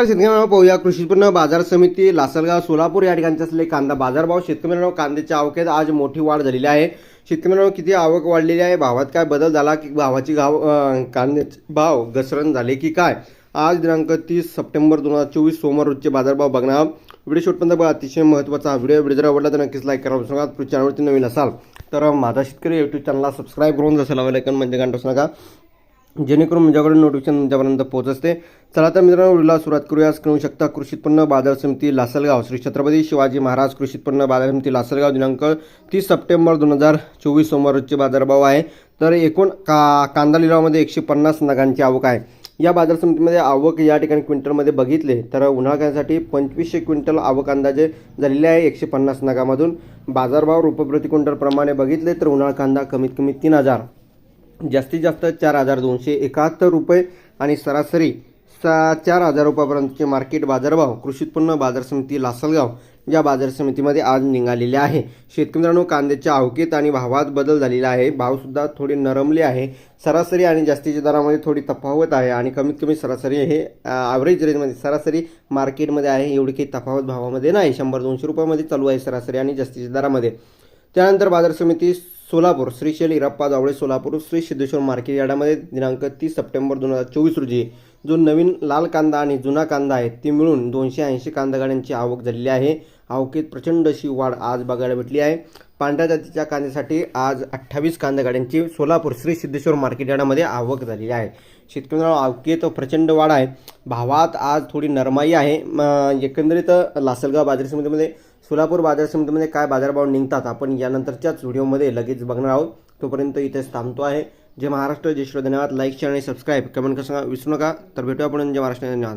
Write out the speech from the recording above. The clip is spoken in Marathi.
शेतकऱ्यांना पाहूया. कृषी उत्पन्न बाजार समिती लासलगाव सोलापूर या ठिकाणचे असलेले कांदा बाजारभाव. शेतकऱ्यांना कांद्याच्या आवकेत आज मोठी वाढ झालेली आहे. शेतकऱ्यांना किती आवक वाढलेली आहे? भावात काय बदल झाला की भावाची गाव कांद्याचे भाव घसरण झाले की काय? आज दिनांक तीस सप्टेंबर दोन हजार चोवीस सोमवार रोजचे बाजारभाव बघणार व्हिडिओ शेवटपर्यंत अतिशय महत्त्वाचा व्हिडिओ व्हिडिओ जर आवडला तर नक्कीच लाईक करा. विसरू नका चॅनलवरती नवीन असाल तर माझा शेतकरी यूट्यूब चॅनलला सबस्क्राईब करून जसं लावायला म्हणजे गांठवू नका. जेणेकरून माझ्याकडे नोटिफिकेशन तुमच्यापर्यंत पोहोच असते चला तर मित्रांनो व्हिडिओला सुरुवात करूया. करू शकता कृषी उत्पन्न बाजार समिती लासलगाव. श्री छत्रपती शिवाजी महाराज कृषी उत्पन्न बाजार समिती लासलगाव दिनांक तीस सप्टेंबर दोन हजार चोवीस सोमवारचे रोजचे बाजारभाव आहे. तर एकूण का कांदा लिलावामध्ये एकशे पन्नास नगांची आवक आहे. या बाजार समितीमध्ये आवक या ठिकाणी क्विंटलमध्ये बघितले तर उन्हाळ्यासाठी पंचवीसशे क्विंटल आवक अंदाजे झालेले आहे एकशे पन्नास नगामधून. बाजारभाव रुपये प्रति क्विंटलप्रमाणे बघितले तर उन्हाळ कांदा कमीत कमी तीन हजार. जास्तीत जास्त चार हजार दोनशे एकाहत्तर रुपये आणि सरासरी सा चार हजार रुपयापर्यंतचे मार्केट बाजारभाव कृषी उत्पन्न बाजार समिती लासलगाव या बाजार समितीमध्ये आज निघालेले आहे. शेतकरी मित्रांनो कांद्याच्या आवकेत आणि भावात बदल झालेला आहे. भावसुद्धा थोडे नरमले आहे. सरासरी आणि जास्तीच्या दरामध्ये थोडी तफावत आहे आणि कमीत कमी सरासरी हे ॲव्हरेज रेंजमध्ये सरासरी मार्केटमध्ये आहे. एवढी काही तफावत भावामध्ये नाही. शंभर दोनशे रुपयामध्ये चालू आहे सरासरी आणि जास्तीच्या दरामध्ये. त्यानंतर बाजार समिती सोलापूर श्रीशैल शैल जावळे सोलापूर श्री सिद्धेश्वर मार्केट यार्डामध्ये दिनांक तीस सप्टेंबर दोन हजार चोवीस रोजी जो नवीन लाल कांदा आणि जुना कांदा आहे ती मिळून दोनशे ऐंशी कांदा गाड्यांची आवक झालेली आहे. आवकेत प्रचंड अशी वाढ आज बघायला भेटली आहे. पांढऱ्या जातीच्या कांद्यासाठी आज अठ्ठावीस कांदा गाड्यांची सोलापूर श्री सिद्धेश्वर मार्केट यार्डामध्ये आवक झालेली आहे. शेतकऱ्यांना आवकेत प्रचंड वाढ आहे. भावात आज थोडी नरमाई आहे. एकंदरीत लासलगाव बाजार समितीमध्ये सोलापूर बाजार समितीमध्ये काय बाजारभाव निघतात आपण यानंतरच्याच व्हिडिओमध्ये लगेच बघणार आहोत. तोपर्यंत इथेच थांबतो आहे. जय महाराष्ट्र जय श्री धन्यवाद. लाईक शेअर आणि सबस्क्राईब कमेंट कसं विसरू नका. तर भेटूया आपण जय महाराष्ट्र धन्यवाद.